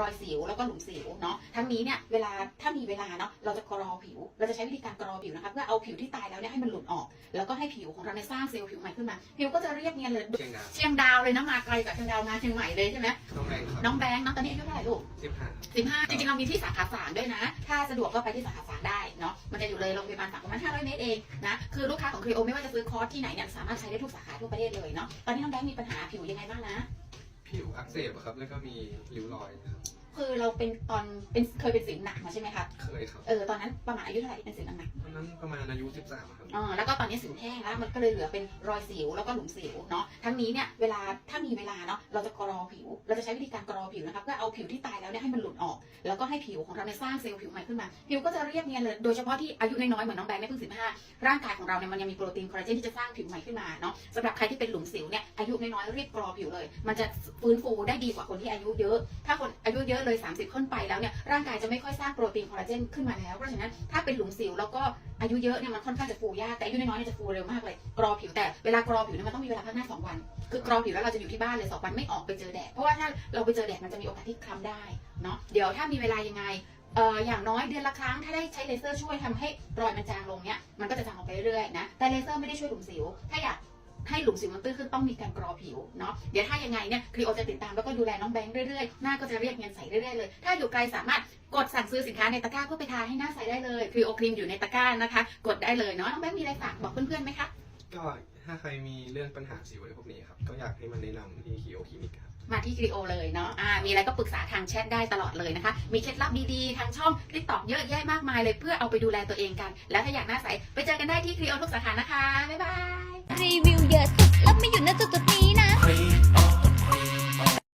รอยสิวแล้วก็หลุมสิวเนาะทั้งนี้เนี่ยเวลาถ้ามีเวลาเนาะเราจะกรอผิว เราจะใช้วิธีการกรอผิวนะคะเพื่อเอาผิวที่ตายแล้วเนี่ยให้มันหลุดออก แล้วก็ให้ผิวของเราเนี่ยสร้างเซลล์ผิวใหม่ขึ้นมา ผิวก็จะเรียบเนียนเลยเชียงดาวเชียงดาวเลยนะมาไกลจากเชียงดาวมาเชียงใหม่เลยใช่ไหมน้องแรงครับน้องแบงค์น้องตอนนี้อายุเท่าไหร่ลูก สิบห้าสิบห้าจริงๆ เรามีที่สาขาสามด้วยนะ ถ้าสะดวกก็ไปที่สาขาสามได้เนาะ มันจะอยู่เลยโรงพยาบาลสามประมาณ500 เมตรเองนะ คือลูกค้าของครีโอไม่ว่าจะซื้อคอร์สที่ไหนเนี่ยสามารถใช้ได้ทุกสาขาทั่วประเทศเลยเนาะ ตอนนี้น้องแบงค์มีปัญหาผิวยังไงบ้างนะ ผิวอักเสบอะครับ แล้วก็มีริ้วรอยครับ คือเราเป็นตอนเป็นเคยเป็นสิวหนักมาใช่ไหมคะเคยครับ เออตอนนั้นประมาณอายุเท่าไหร่ที่เป็นสิวหนักตอนนั้นประมาณอายุสิบสามครับๆอ๋อแล้วก็ตอนนี้สิวแห้งแล้วมันก็เลยเหลือเป็นรอยสิวแล้วก็หลุมสิวเนาะทั้งนี้เนี่ยเวลาถ้ามีเวลาเนาะเราจะกรอผิว เราจะใช้วิธีการกรอผิวนะคะเพื่อเอาผิวที่ตายแล้วเนี่ยให้มันหลุดออก แล้วก็ให้ผิวของเราเนี่ยสร้างเซลล์ผิวใหม่ขึ้นมา ผิวก็จะเรียบเนียนเลยโดยเฉพาะที่อายุน้อยๆเหมือนน้องแบงค์เนี่ยเพิ่งสิบห้าร่างกายของเราเนี่ยมันยังมีโปรตีนคอลลาเจนที่จะสร้างผิวใหม่ขึ้นมาเนาะสำหรับใครที่เป็นหลุมสิวเนี่ยอายุน้อยๆรีบกรอผิวเลย มันจะฟื้นฟูได้ดีกว่าคนที่อายุเยอะ ถ้าคนอายุเยอะเลย 30ขึ้นไปแล้วเนี่ยร่างกายจะไม่ค่อยสร้างโปรตีนคอลลาเจนขึ้นมาแล้วเพราะฉะนั้นถ้าเป็นหลุมสิวแล้วก็อายุเยอะเนี่ยมันค่อนข้างจะฟูยากแต่อายุน้อยๆเนี่ยจะฟูเร็วมากเลย กรอผิวแต่เวลากรอผิวเนี่ยมันต้องมีเวลาพักหน้าสองวัน คือกรอผิวแล้วเราจะอยู่ที่บ้านเลยสองวันไม่ออกไปเจอแดดเพราะว่าถ้าเราไปเจอแดดมันจะมีโอกาสที่คล้ำได้เนาะเดี๋ยวถ้ามีเวลายังไงเอ่ออย่างน้อยเดือนละครั้งถ้าได้ใช้เลเซอร์ช่วยทำให้รอยมันจางลงเนี้ยมันก็จะจางออกไปเรื่อยๆนะแต่เลเซอร์ไม่ได้ช่วยหลุมสิวถ้าอยาก ให้หลุมสิวมันตื้นขึ้นต้องมีการกรอผิวเนาะเดี๋ยวถ้ายังไงเนี่ยครีโอจะติดตามแล้วก็ดูแลน้องแบงค์เรื่อยๆ หน้าก็จะเรียบเนียนใสเรื่อยๆเลย ถ้าอยู่ไกลสามารถกดสั่งซื้อสินค้าในตะกร้าเพื่อไปทาให้หน้าใสได้เลยครีโอครีมอยู่ในตะกร้านะคะ กดได้เลยเนาะน้องแบงค์มีอะไรฝากบอกเพื่อนๆไหมคะก็ถ้าใครมีเรื่องปัญหาสิวอะไรพวกนี้ครับก็อยากให้มันแนะนำที่คีโอคลินิกครับมาที่ครีโอเลยเนาะอ่ามีอะไรก็ปรึกษาทางแชทได้ตลอดเลยนะคะ มีเคล็ดลับดีๆ ทางช่องติ๊กต็อกเยอะแยะมากมายเลยเพื่อเอาไปดูแลตัวเองกัน แล้วถ้าอยากหน้าใส ไปเจอกันได้ที่ครีโอทุกสาขานะคะ บ๊ายบาย รีวิวเยอะสุดแล้วไม่อยู่ณจุดจุดๆนี้นะ Free